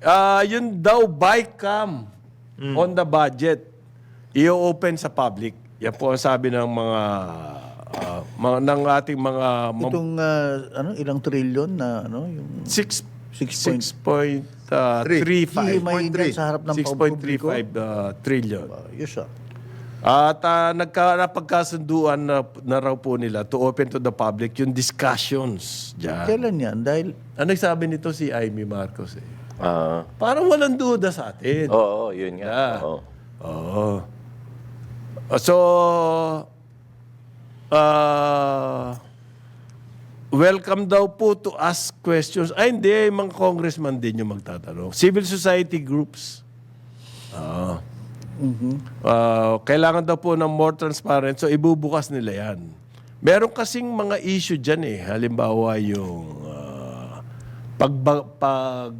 Ah, yun daw bike cam on the budget. I-open sa public. Yan po ang sabi ng mga, ah, mga ng ating mga Itong ah, ano, ilang trillion na ano, yung six- Six point- 6.35 hihimay dyan sa harap ng publiko. 6.35 ah, trillion. Yes, ah. At uh, nagka, napagkasunduan na, na raw po nila to open to the public yung discussions dyan. Kailan yan? Dahil Ang nagsabi nito si Amy Marcos eh. Ah, Parang walang duda sa atin. oo, yun nga. Yeah. Oo. Oo. Uh, So, uh, welcome daw po to ask questions. Ay, hindi. Mga congressman din yung magtatanong. Civil society groups. Oo. Uh, kailangan daw po ng more transparent. So, ibubukas nila yan. Meron kasing mga issue dyan eh. Halimbawa yung uh, pagba, pag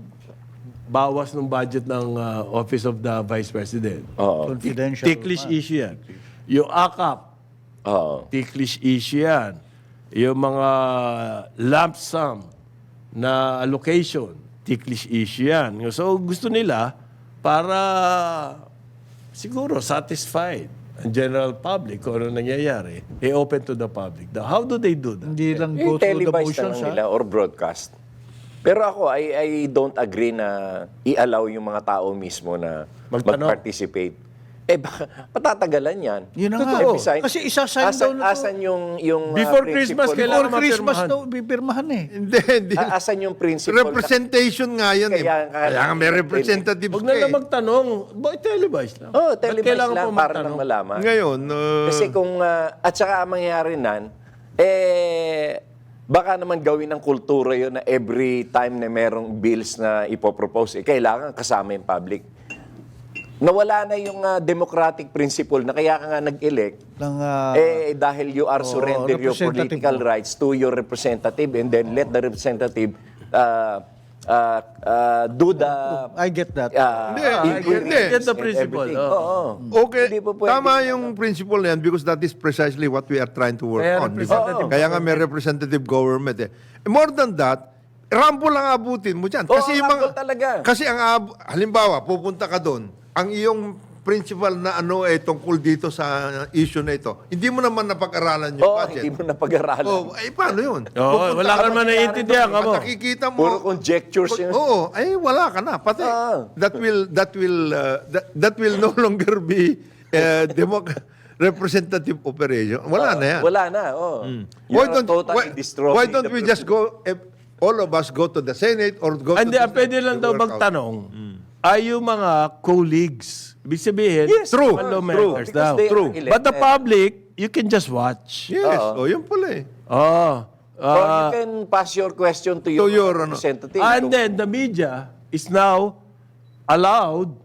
bawas ng budget ng uh, Office of the Vice President. Oo. confidential. Ticklish issue yan. Yung AKAP, Oo. ticklish issue yan. Yung mga lump sum na allocation, ticklish issue yan. So gusto nila para siguro satisfied ang general public kung ano nangyayari, i-open to the public. Now, how do they do that? Hindi lang Eh, go through the televise na motions, lang ha? nila or broadcast. Pero ako, I, I don't agree na i-allow yung mga tao mismo na Magtanong. mag-participate. Eh, baka patatagalan yan. Yun na nga. Eh, besides, Kasi isasign asan, na to. asan yung, yung uh, Before Christmas, principle- kailangan Before Christmas mapirmahan. daw, bipirmahan eh. Hindi, hindi. Ah, asan yung principle? Representation nga yan eh. Kaya- kaya- Kaya nga may representatives Huwag ka na lang eh. magtanong. Ba, televise lang. Oh, Ba't televise kailangan lang pa para magtanong? lang malaman. Ngayon, uh, Kasi kung, ah, at saka ang mangyayari nan, eh, baka naman gawin ng kultura yun na every time na merong bills na ipopropose, eh, kailangan kasama yung public. Nawala na yung ah, democratic principle na kaya ka nga nag-elect, Ng, ah, eh, dahil you are Oo, surrender your political mo. rights to your representative and then let the representative uh, uh, uh, do the I get that. uh, Hindi, inquiries hindi. Get the and principle, everything. oh. Oo. okay, Hindi po pwede. tama yung principle na yan because that is precisely what we are trying to work Kaya on. di ba? representative Kaya nga may representative government eh. More than that, rambo lang abutin mo dyan. Oo, Kasi yung rumble mga, talaga. Kasi ang, ab- halimbawa, pupunta ka doon, ang iyong principal na ano eh, tungkol dito sa issue na ito, hindi mo naman napag-aralan yung Oo, budget. hindi mo napag-aralan. Oh, ay paano yun? Oo, wala ka naman naiintindihan ka At mo. nakikita mo. Puro conjectures yun. Oo, ay wala ka na. Pati Ah. that will that will uh, that, that will no longer be uh, democ- representative operation. Wala na yan. Wala na, oh. Why You're don't totally why, destroying why don't the we just go eh, all of us go to the Senate or go Ah, to Hindi, the ang pwede lang daw workout? magtanong ay yung mga colleagues. Ibig sabihin, Yes, True, mga true. lawmakers Because daw. they are True. elected. But the public, you can just watch. Yes, oh, yun pala eh. Oh. Or you Uh, can pass your question to your, To your, ano. representative. and then the media is now allowed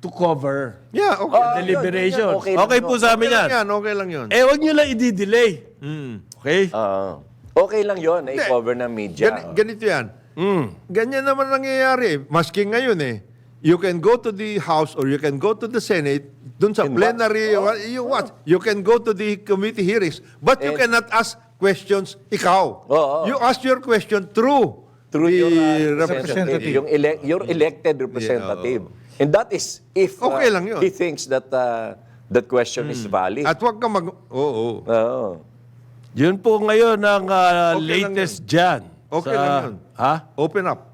to cover Yeah, okay. Ah, deliberation. yun, yun, okay Okay, lang po yun. sa amin okay lang yan. yan, okay lang yun. Eh, wag nyo lang i-delay. Okay? Ah, okay lang yun, na i-cover ng media. Gani- ganito yan. Mm. Ganyan naman nangyayari. Maski ngayon eh. You can go to the House or you can go to the Senate, dun sa And plenary, watch. you watch. You can go to the committee hearings, but you And- cannot ask questions ikaw. Oo. You ask your question through, Through the your uh, representative. representative, yung elec- your elected representative. And that is if uh, Okay lang yun. he thinks that uh, that question is valid. At wag ka mag... Oo. Oo. Yun po ngayon ang uh, Okay latest dyan. Okay sa- lang yun. Ha? Open up.